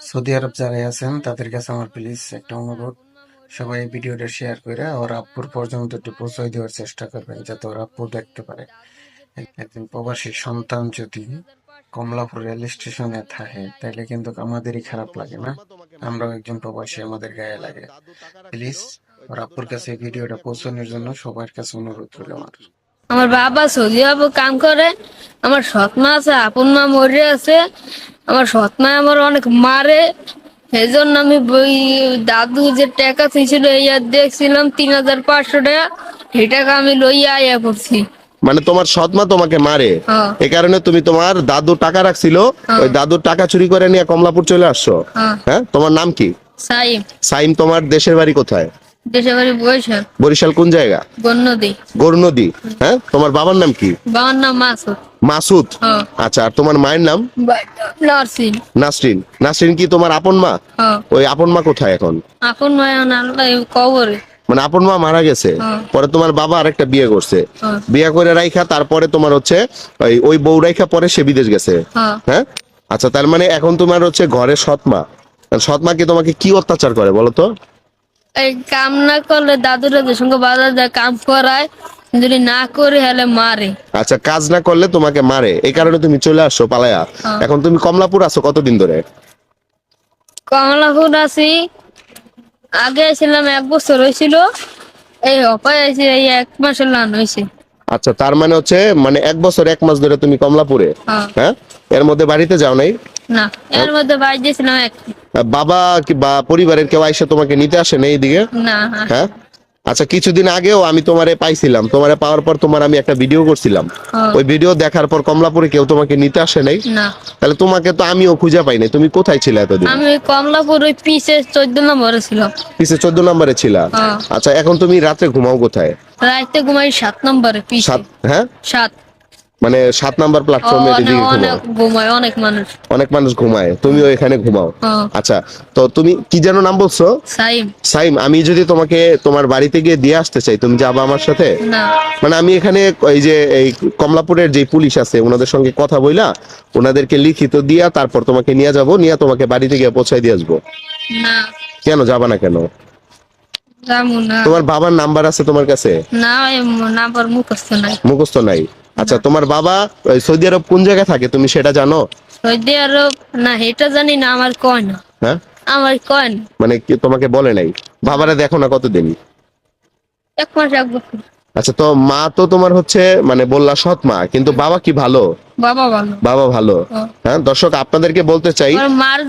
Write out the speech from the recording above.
Saudi আরব যারা আছেন, তাদের কাছে আমার প্লিজ একটা অনুরোধ। সবাই এই ভিডিওটা শেয়ার করে ওর আব্বুর পর্যন্ত একটু পৌঁছায় দেওয়ার চেষ্টা করবেন, যাতে ওর দেখতে পারে। এক- একজন প্রবাসী সন্তান যদি কমলাপুর রেল স্টেশনে থাকে, তাহলে কিন্তু আমাদেরই খারাপ লাগে না? আমরাও একজন প্রবাসী, আমাদের গায়ে লাগে। প্লিজ ওর আব্বুর কাছে এই ভিডিওটা পৌঁছানোর জন্য সবার কাছে অনুরোধ রইল আমার। আমার বাবা সৌদি আরবে কাম করে, আমার সৎ মা আছে, আপন মা মরে আছে আমার সৎ মা আমার অনেক মারে। সেই জন্য আমি ওই দাদু যে টাকা ছিল এই দেখছিলাম তিন হাজার পাঁচশো টাকা। সেই টাকা আমি লইয়া আইয়া করছি। মানে তোমার সৎমা তোমাকে মারে। হ্যাঁ। এ কারণে তুমি তোমার দাদু টাকা রাখছিল ওই দাদুর টাকা চুরি করে নিয়ে কমলাপুর চলে আসছো। হ্যাঁ। হ্যাঁ? তোমার নাম কি? সাইম। সাইম তোমার দেশের বাড়ি কোথায়? দেশের বাড়ি বরিশাল। কোন জায়গা? বন্যদি গৌরনদী। হ্যাঁ? তোমার বাবার নাম কি? বাবার নাম মাসুদ। মাসুদ? আচ্ছা আর তোমার মায়ের নাম? নার্সিং নাসরিন। নাসরিন। কি তোমার আপন মা? ওই আপন মা কোথায় এখন? আপন মা কবরে। মানে আপন মা মারা গেছে। পরে তোমার বাবা আরেকটা বিয়ে করছে। বিয়ে করে রাইখা তারপরে তোমার হচ্ছে ওই ওই বউ রাইখা পরে সে বিদেশ গেছে। হ্যাঁ? আচ্ছা তার মানে এখন তোমার হচ্ছে ঘরে সৎমা সৎমা কি তোমাকে কি অত্যাচার করে বলো তো? এই কাম না করলে দাদুরা সঙ্গে বাজার যায় কাম করায় যদি না করে হলে মারে। আচ্ছা কাজ না করলে তোমাকে মারে। এই কারণে তুমি চলে আসছো পালায়া। হ্যাঁ। এখন তুমি কমলাপুর আছো কতদিন ধরে? কমলাপুর আছি আগে ছিলাম এক বছর হয়েছিল এই অপায় আছে এই এক মাসের লান হয়েছে আচ্ছা তার মানে হচ্ছে মানে এক বছর এক মাস ধরে তুমি কমলাপুরে? হ্যাঁ। হ্যাঁ? এর মধ্যে বাড়িতে যাও নাই? না এর মধ্যে বাই দিয়েছিলাম এক বাবা কি বা পরিবারের কেউ আইসে তোমাকে নিতে আসে না এইদিকে না। হ্যাঁ? আচ্ছা কিছুদিন আগেও আমি তোমারে পাইছিলাম। তোমারে পাওয়ার পর তোমার আমি একটা ভিডিও করছিলাম। ওই ভিডিও দেখার পর কমলাপুরে কেউ তোমাকে নিতে আসে নাই? না। তাহলে তোমাকে তো আমিও খুঁজে পাই নাই। তুমি কোথায় ছিলে এতদিন? আমি কমলাপুর ওই পিসে চোদ্দ নম্বরে ছিলাম। পিছে চোদ্দ নম্বরে ছিলা। আচ্ছা এখন তুমি রাতে ঘুমাও কোথায়? রাতে ঘুমাই 7 নম্বরে পিসে। হ্যাঁ? সাত। মানে সাত নাম্বার প্ল্যাটফর্মে অনেক এদিকে ঘুমাও। ঘুমায় অনেক মানুষ। অনেক মানুষ ঘুমায় তুমিও এখানে ঘুমাও। আচ্ছা তো তুমি কি যেন নাম বলছো? সাইম। সাইম আমি যদি তোমাকে তোমার বাড়িতে গিয়ে দিয়ে আসতে চাই তুমি যাবা আমার সাথে? না। মানে আমি এখানে এই যে এই কমলাপুরের যে পুলিশ আছে ওনাদের সঙ্গে কথা বইলা ওনাদেরকে লিখিত দিয়া তারপর তোমাকে নিয়ে যাব নিয়ে তোমাকে বাড়িতে গিয়ে পৌঁছাই দিয়ে আসব। না। কেন যাবা না কেন? তোমার বাবার নাম্বার আছে তোমার কাছে? না নাম্বার মুখস্থ নাই। মুখস্থ নাই। আচ্ছা তোমার বাবা সৌদি আরব কোন জায়গায় থাকে তুমি সেটা জানো? সৌদি আরব না এটা জানি না আমার কয় না। হ্যাঁ? আমার কয় না। মানে কি তোমাকে বলে নাই? বাবারা দেখো না কতদিন। এক মাস এক বছর। আচ্ছা তো মা তো তোমার হচ্ছে মানে বললা সৎ মা কিন্তু বাবা কি ভালো? বাবা ভালো। বাবা ভালো। হ্যাঁ। হ্যাঁ দর্শক আপনাদেরকে বলতে চাই মার